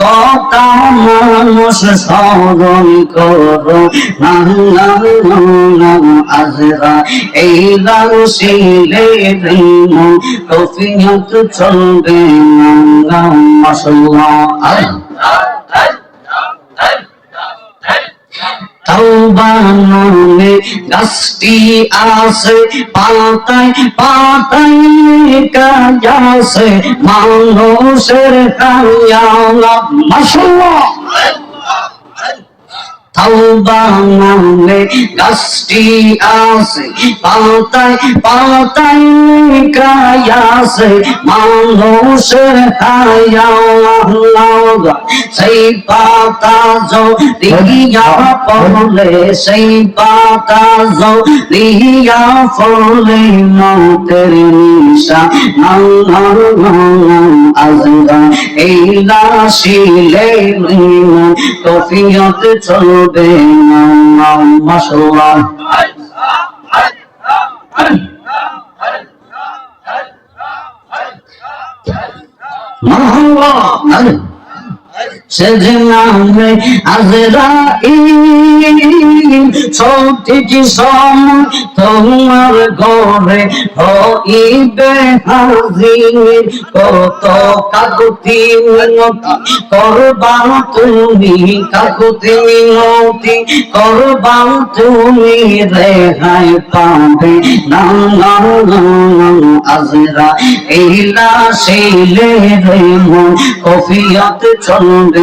কথা মানুষ সগন করো আজরা এই শিলে মন তফিয়ত চলবে নাম নাম মাসাল্লাহ তৌবাননে গাছটি আছে পাতায় পাতায় কাজাছে মানুষের কায়ালা মাসাল্লাহ নামে গাছটি আছে পাতায় পাতায় কায়াছে মানুষের কায়ালা সেই পাতা জড়িয়া পড়লে সেই পাতা জড়িয়া পড়লে মতের নিশা নাম আজরা। এই লাশিলে কফিয়ত চলবে। মাশাআল্লাহ সেজনামে আজরাইল সঠিক সময় তোমার ঘরে হইবে হাজির। কত কাকুতি মিনতি তুমি, কাকুতি মিনতি তুমি রেহাই পাবে। রে মন, কফিয়ত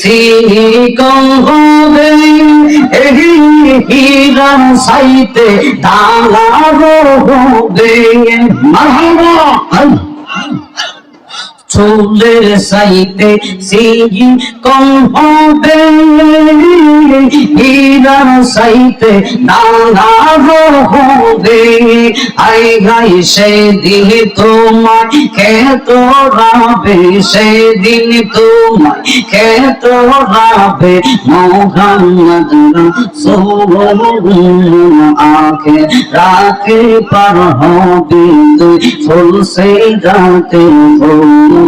চিনি কম হবে। হীরা সাইতে দালার হবে। মারহাবা চুলের সাইতে সিগি কম হবে। হীরার সাইতে দানা হবে আই গাই সেদিন তোমার খেত রাবে। সেদিন তোমার খেত রাবে। মোহাম্মদ রাসূল আখে রাতে পার হবে। তুই ফুল সে যাতে ফুল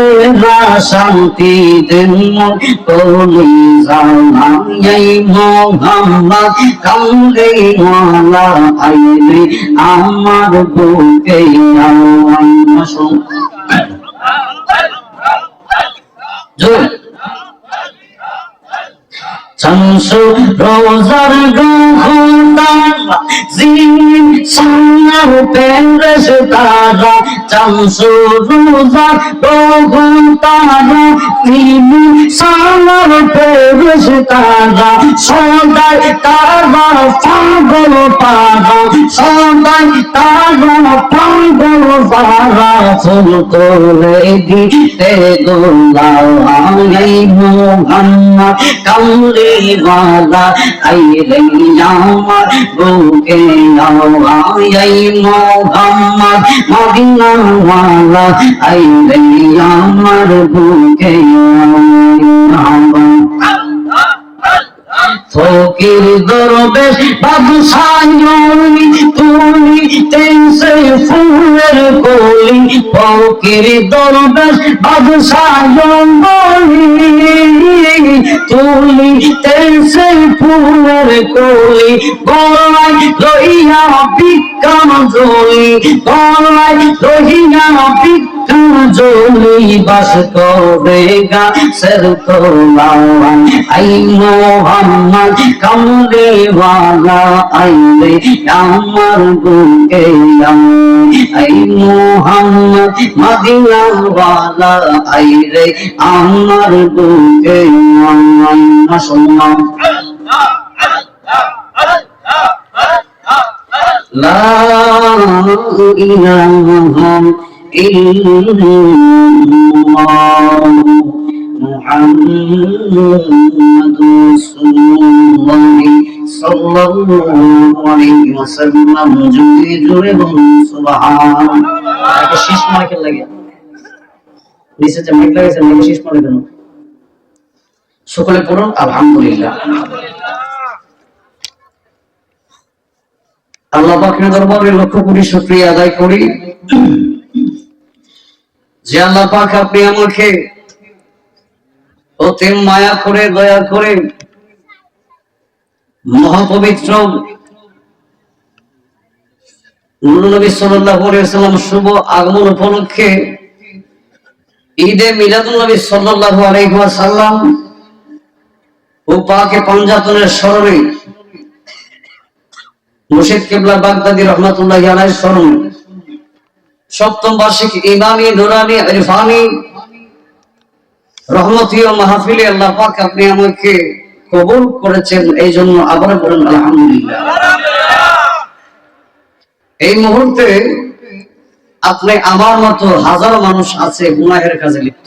ফাগলেরা শান্তি দিন কলি জানা এই মোহাম্মদ কান্দে আমার বুকে রোজার গহনা জিন সুন্নাহ ফেরেশতারা চামসু রুজা বহুন তারা তিনি সুন্নাহ ফেরেশতারা সদাই তারা পাগল পারা সদাই তারা পাগল পারা ফুল করে দিতে গোলাও আলাই মোহাম্মদ কামলি ওয়ালা আইরে আমার কে আই মোহাম্মদ মদিনাওয়ালা আই রে আমার দরবেশ ফকির দরবেশ বাদশাহনি তুলি তেসে ফুলের কলি গলায় লইয়া বিজ্ঞান জলি গলায় লইয়া বিজ্ঞান জলি বাস করেগা সর তো লাওয়ান আই মোহাম্মদ কামলে ওয়ালা আইলে আমার বুকে আই মোহাম্মদ মদিনা ওয়ালা আইলে আমার বুকে মুসলমান। লা ইলাহা الله محمد رسول الله صلى الله عليه وسلم জুড়ে জুড়ে বলুন সুবহান একটা শীষ মার্কে লাগে নিচে যে মাইক লাগাইছে নাকি শীষ মার্কে দেন সকলে পড়ুন আলহামদুলিল্লাহ আল্লাহ পাকের দরবারে লক্ষ কোটি শুকরিয়া আদায় করি যে আল্লাহ পাক আপনি আমাকে অতি মায়া করে, দয়া করে, মহাপবিত্র নবী সাল্লাল্লাহু আলাইহি সাল্লাম শুভ আগমন উপলক্ষে ঈদে মিলাদুন নবী সাল্লাল্লাহু আলাইহি ওয়াসাল্লাম ও পাকে পাঞ্জাতনের স্মরণে মুর্শিদ কেবলা বাগদাদি রহমাতুল্লাহ আলাই স্মরণ সপ্তম বার্ষিক ইমামি, নুরানি, ইরফানি রহমতীয় মাহফিলে আল্লাহ পাক আপনি আমাকে কবুল করেছেন এই জন্য আবার বলেন, আলহামদুলিল্লাহ এই মুহূর্তে আপনি আমার মতো হাজারো মানুষ আছে গুনাহের কাজে লিপ্ত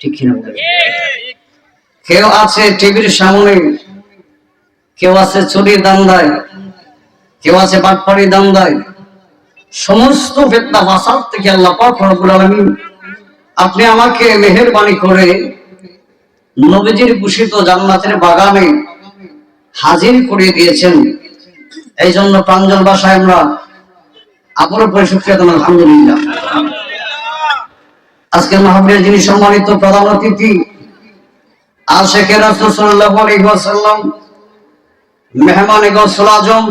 ঠিক কিনা? কেউ আছে টিভির সামনে, কেউ আছে চুরির দেয়, কেউ আছে বাটপাড়ি দান্দায় সমস্ত ফেতনা ফাসাদ থেকে আল্লাহ পাক রব্বুল আলামিন আপনি আমাকে মেহেরবানি করে নবীজির ঘোষিত জান্নাতের বাগানে হাজির করে দিয়েছেন। এই জন্য প্রাঞ্জল ভাষায় আমরা আবারও পরে আলহামদুলিল্লাহ। আজকে মাহবুবের যিনি সম্মানিত প্রধান অতিথি আশেখে রাসূল সাল্লাল্লাহু আলাইহি ওয়াসাল্লাম মেহমান আজম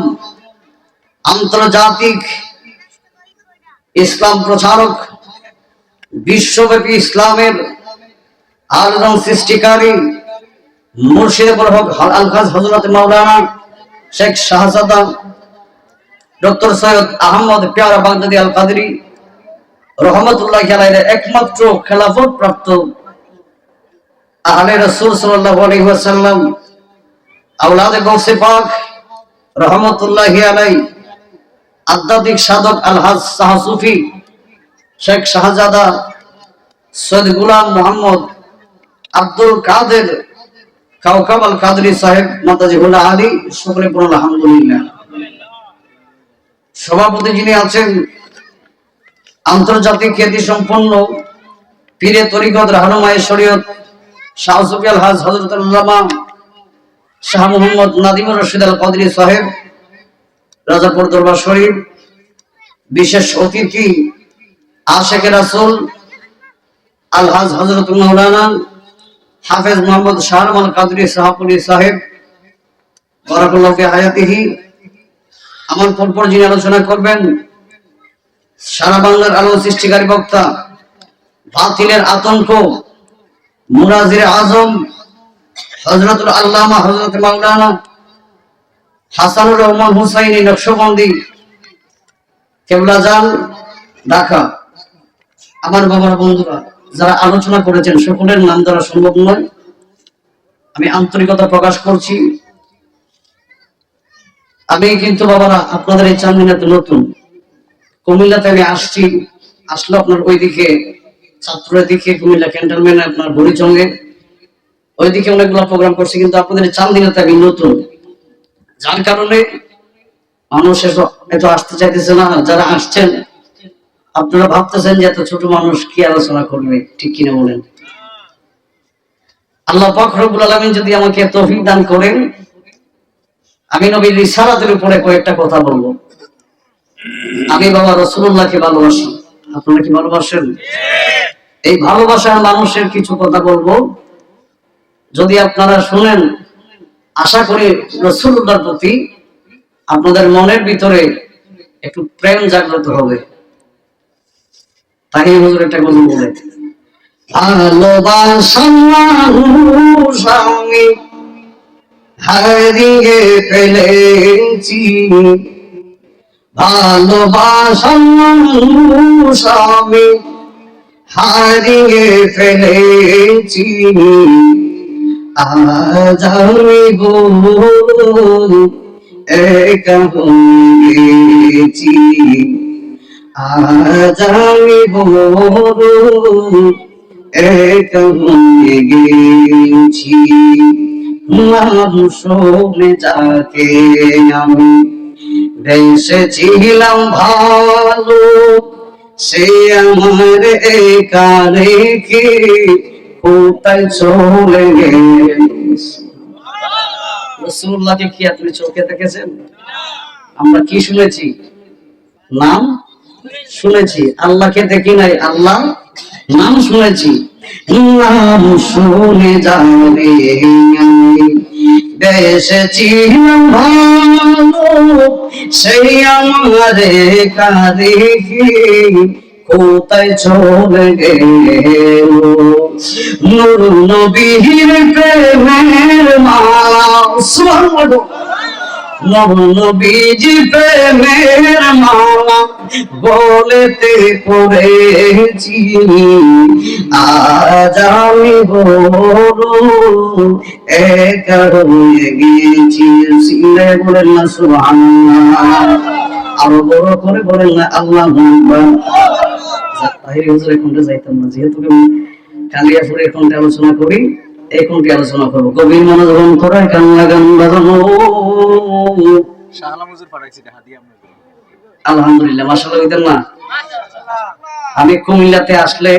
আন্তর্জাতিক ইসলাম প্রচারক, বিশ্বব্যাপী ইসলামের আলোড়ন সৃষ্টিকারী মুর্শিদ হক আলখাজ হজরত মাওলানা শেখ শাহজাদা, ডক্টর সৈয়দ আহমদ পেয়ারা বাগদাদি আল কাদরি রহমতুল্লাহ খেলাইয়ের একমাত্র খেলাফত প্রাপ্ত আহলে রসুল সাল্লাল্লাহু আলাইহি ওয়াসাল্লাম, আওলাদে গৌসে পাক রহমতুল্লাহ আলাই আধ্যাত্মিক সাধক আলহাজ শাহ সুফি শেখ শাহজাদা সৈয়দ গুলাম মোহাম্মদ আব্দুল কাদের কাউকাব আল কাদরি সাহেব মাতাজি হুল্লা আলী, সকলে পড়ল আলহামদুলিল্লাহ। সভাপতি যিনি আছেন, আন্তর্জাতিক খ্যাতি সম্পন্ন পীরে তরিকত রাহনুমায় শরীয়ত শাহ সুফি আল হাজ হজরত শাহ মোহাম্মদ নাদিমুর রশিদ আল কাদরি সাহেব রাজাপুর দরবার শরীফ, বিশেষ অতিথি আশেকে রাসুল, আলহাজ হজরত মৌলানা হাফেজ মোহাম্মদ শাহরমান কাদরি সাহাপুরি সাহেব, বরাকুল্লাহ হায়াতিহি। আমার পরপর যিনি আলোচনা করবেন, সারা বাংলার আলো সৃষ্টিকারী বক্তা, বাতিলের আতঙ্ক, মুরাজির আজম হজরতুল আল্লামা হজরত মাওলানা হাসানুর রহমান হুসাইনি নকশবন্দি কেবলাজান ঢাকা। আমার বাবার বন্ধুরা, যারা আলোচনা করেছেন, সকলের নাম দ্বারা সম্ভব নয়। আমি আন্তরিকতা প্রকাশ করছি। আমি কিন্তু বাবারা, আপনাদের এই চান্দিনাতে নতুন। কুমিল্লাতে আমি আসছি। আসলে আপনার ওইদিকে ছাত্রের দিকে, কুমিল্লা ক্যান্টনমেন্টে আপনার বড়িচঙ্গে। ওইদিকে অনেকগুলো প্রোগ্রাম করছি, কিন্তু আপনাদের এই চান্দিনাতে আমি নতুন। যার কারণে মানুষ এত আসতে চাইতেছে না, যারা আসছেন, আপনারা ভাবতেছেন যে এত ছোট মানুষ কি আলোচনা করবে, ঠিক কিনা বলেন। আল্লাহ পাক রব্বুল আলামিন যদি আমাকে তৌফিক দান করেন, আমি নবীর রিসালাতের উপরে কয়েকটা কথা বলব। আমি বাবা রসুল্লাহকে ভালোবাসি। আপনারা কি ভালোবাসেন? এই ভালোবাসার মানুষের কিছু কথা বলব। যদি আপনারা শুনেন আশা করি রসুল্লাহর প্রতি আপনাদের মনের ভিতরে একটু প্রেম জাগ্রত হবে। তাই হুজুর একটা গল্প বলে। ভালোবাসা হারিয়ে ফেলেছি। ভালোবাসা হারিয়ে ফেলেছি। আজ আমি একা হয়ে গেছি আজ আমি একা হয়ে গেছি মানুষ যাকে আমি বেসেছিলাম ভালো, সে আমার একা রেখে কোথায় চলে রসুল্লাহকে কি আপনি চোখে দেখেছেন? আমরা কি শুনেছি? নাম? শুনেছি। আল্লাহকে দেখি নাই। আল্লাহ নাম শুনেছি। নাম শুনে আমি। বেসেছিলাম ভালো, সেই আমারে কারে কোথায় চলে গেল? নূর নবীর প্রেমের মালা সুবহানাল্লাহ। নবীজি প্রেমের মালা বলেতে পড়েছি আজ আমি বড় একা হয়ে গেছি। সিলে বলেন না, সুবহানাল্লাহ। আরও বড় করে বলেন না, আল্লাহ তাই হুজুর এখনটা যাইতাম না। যেহেতু আমি কালিয়াপুরের কোনটা আলোচনা করি এই আলোচনা করব? কবির মনোযোগন করে কান্না গান বাজানো। শাহলা মজুর পাঠাইছি দেখা আলহামদুলিল্লাহ মাসাল্লাহ হইতেন না? আমি কুমিল্লাতে আসলে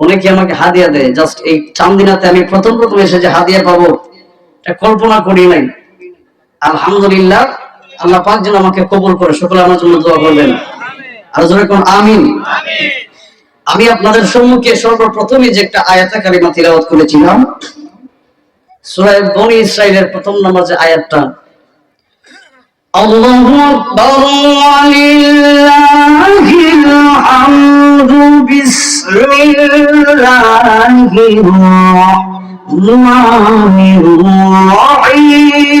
অনেকে আমাকে হাদিয়া দেয়। জাস্ট এই চান্দিনাতে আমি প্রথম প্রথম এসে যে হাদিয়া পাবো এটা কল্পনা করি নাই। আলহামদুলিল্লাহ আল্লাহ পাক যেন আমাকে কবুল করে সকলে আমার জন্য দোয়া করবেন। আর কোন আমিন। আমি আপনাদের সম্মুখে সর্বপ্রথমে যে একটা আয়াতা কালিমা তিলাওয়াত করেছিলাম সূরা বনি ইসরাইলের প্রথম নামাজে আয়াতটা। আল্লাহু আকবার ওয়ালিল্লাহিল হামদু বিসমিল্লাহির রাহমানির রাহিম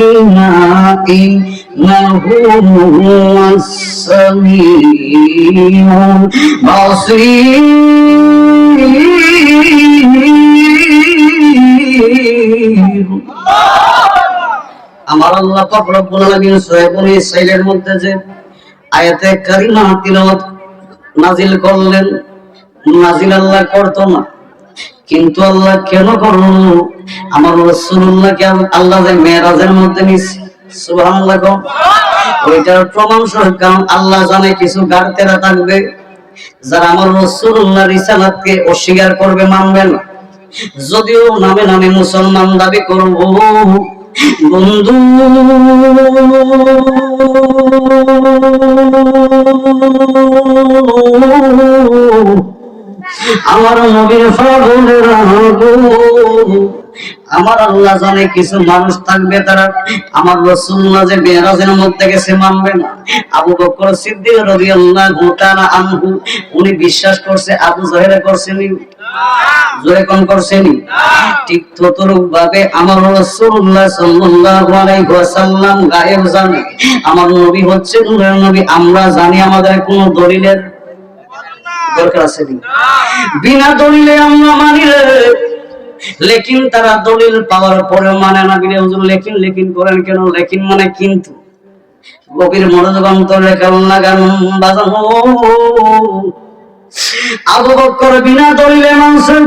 آياتنا إنه هو السميع البصير আমার আল্লাহ পাক রব্বুল আলামিন সূরা বনী ইসরাইলের মধ্যে যে আয়াতে কারিমা তিলাওয়াত নাজিল করলেন নাজিল আল্লাহ করতো না কিন্তু আল্লাহ কেন করল? আমার রাসূলুল্লাহকে আল্লাহ যে মেরাজের মধ্যে নিস। ওইটার প্রমাণ সহ কারণ আল্লাহ জানে কিছু গাড়তেরা থাকবে। যারা আমার রাসূলুল্লাহ রিসালাতকে অস্বীকার করবে, মানবে না। যদিও নামে নামে মুসলমান দাবি করব। বন্ধু আমার নবীর ফাগুনেরা গো আমার আল্লাহ জানে কিছু মানুষ থাকবে তারা। আমার রসুল্লাহ যে মেরাজের মধ্যে গেছে মানবে না। আবু বকর সিদ্দিক রাদিয়াল্লাহু তাআলা আনহু, উনি বিশ্বাস করছে আবু জাহেলে করছেনি জোরে কোন করছেনি ঠিক ততরূপ ভাবে আমার রাসূলুল্লাহ সাল্লাল্লাহু আলাইহি ওয়াসাল্লাম গায়েব জানে। আমার নবী হচ্ছে নবী, আমরা জানি আমাদের কোনো দলিলের দরকার আছে বিনা দলিলে আমরা লেকিন তারা দলিল পাওয়ার মানে না হুজুর, লেকিন লেকিন করেন কেন? লেকিন মানে কিন্তু। গভীর মনোযোগ অন্তরে আবু বকর বিনা দলিলে মানুষের,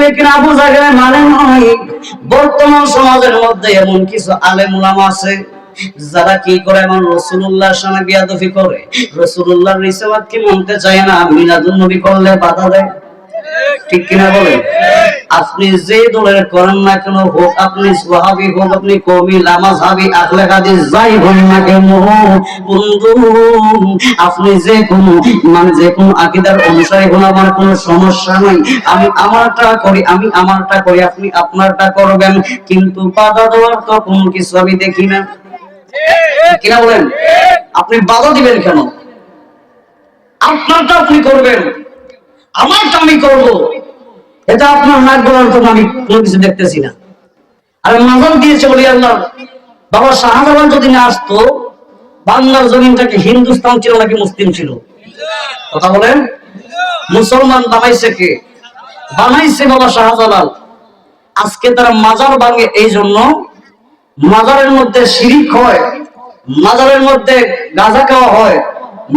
লেকিন আবু মানে নয়। বর্তমান সমাজের মধ্যে এমন কিছু আলেম উলামা আছে যারা কি করে এমন রসুল্লাহর সামনে বিয়াদফি করে? রসুল্লাহর রিসাবাত কি মানতে চায় না? মিলাদুন নবী করলে বাধা দেয়। ঠিক কিনা বলে? আপনি যে দলের করেন না কেন, হোক আপনি সোহাবি, হোক আপনি কবি লামাজহাবি আখলে হাদিস যাই হন না কেন, বন্ধু, আপনি যে কোন মানে যে কোন আকিদার অনুসারী হন, আমার কোনো সমস্যা নাই। আমি আমারটা করি, আমি আমারটা করি, আপনি আপনারটা করবেন, কিন্তু বাধা দেওয়ার তো কোনো কিছু আমি দেখি না। কিনা বলেন? আপনি বাধা দিবেন কেন? আপনারটা আপনি করবেন। আমারটা আমি করব। এটা আপনার নাক গলার তো আমি কোনো কিছু দেখতেছি না। আর মাজার দিয়েছে বলি আল্লাহ। বাবা শাহজাহান যদি না আসতো বাংলার জমিনটাকে হিন্দুস্তান ছিল নাকি মুসলিম ছিল? কথা বলেন। মুসলমান বানাইছে কে? বানাইছে বাবা শাহজালাল। আজকে তারা মাজার ভাঙে এই জন্য মাজারের মধ্যে শিরিক হয়। মাজারের মধ্যে গাঁজা খাওয়া হয়,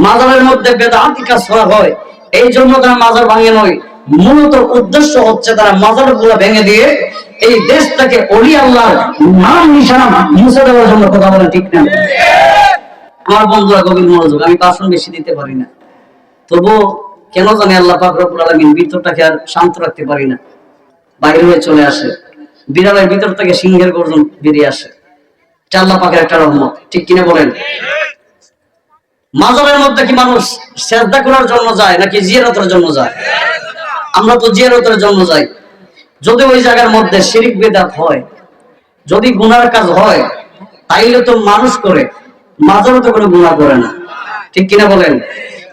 মাজারের মধ্যে বেদাহাতি কাজ করা হয় এই জন্য তারা মাজার ভাঙে নয়। মূলত উদ্দেশ্য হচ্ছে তারা মাজারগুলো ভেঙে দিয়ে এই দেশটাকে অলি আল্লাহর নাম নিশানা মুছে দেওয়ার জন্য কথা বলে, ঠিক না? আমার বন্ধুরা গভীর মনোযোগ, আমি ভাষণ বেশি দিতে পারি না। তবু কেন জানি আল্লাহ পাক রব্বুল আলামিন ভিতরটাকে আর শান্ত রাখতে পারি না। বাইরে হয়ে চলে আসে। বিড়ালের ভিতর থেকে সিংহের গর্জন বেরিয়ে আসে। যদি গুনার কাজ হয়, তাইলে তো মানুষ করে মাজারে তো কোনো গুণা করে না। ঠিক কিনা বলেন?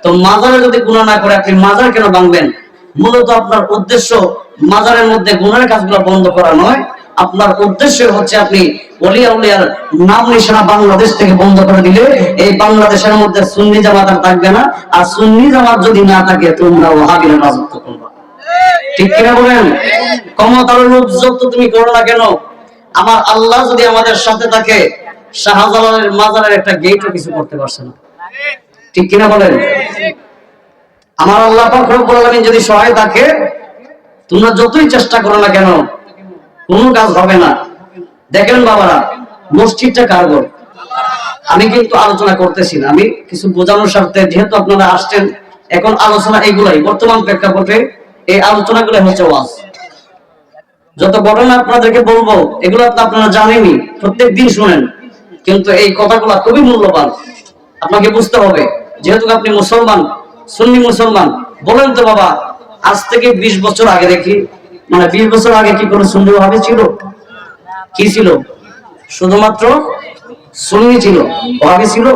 তো মাজারে যদি গুণা না করে, আপনি মাজার কেন ভাঙবেন? মূলত আপনার উদ্দেশ্য মাজারের মধ্যে গুনার কাজগুলো বন্ধ করা নয় আপনার উদ্দেশ্য হচ্ছে আপনি নাম নিশানা বাংলাদেশ থেকে বন্ধ করে দিলে এই বাংলাদেশের মধ্যে সুন্নি জামাত আর থাকবে না। আর সুন্নি জামাত যদি না থাকে, তোমরা রাজত্ব করবা। ঠিক কিনা বলেন? ক্ষমতার তুমি করো না কেন, আমার আল্লাহ যদি আমাদের সাথে থাকে, শাহজালালের মাজারের একটা গেটও কিছু করতে পারছে না। ঠিক কিনা বলেন? আমার আল্লাহ পাক রব্বুল আলামিন যদি সহায় থাকে, তোমরা যতই চেষ্টা করো না কেন কোনো কাজ হবে না। দেখেন বাবারা, মসজিদটা কার ঘর? আমি কিন্তু আলোচনা করতেছি না। আমি কিছু বোঝানোর স্বার্থে যেহেতু আপনারা আসছেন, এখন আলোচনা এগুলাই। বর্তমান প্রেক্ষাপটে এই আলোচনাগুলো হচ্ছে ওয়াজ। যত ঘটনা আপনাদেরকে বলব, এগুলো তো আপনারা জানেনই, প্রত্যেক দিন শুনেন। কিন্তু এই কথাগুলো খুবই মূল্যবান। আপনাকে বুঝতে হবে, যেহেতু আপনি মুসলমান, সুন্নি মুসলমান, বলেন তো বাবা, আজ থেকে বিশ বছর আগে দেখি মানে বিশ বছর আগে কি কোনো সুন্নি ভাবে ছিল? কি ছিল? শুধুমাত্র সুন্নি ছিল। ভাবে ছিল?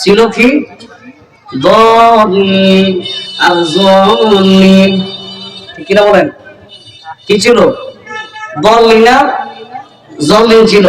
ছিল কি? কিরা বলেন? কি ছিল? দলিনা জল ছিল।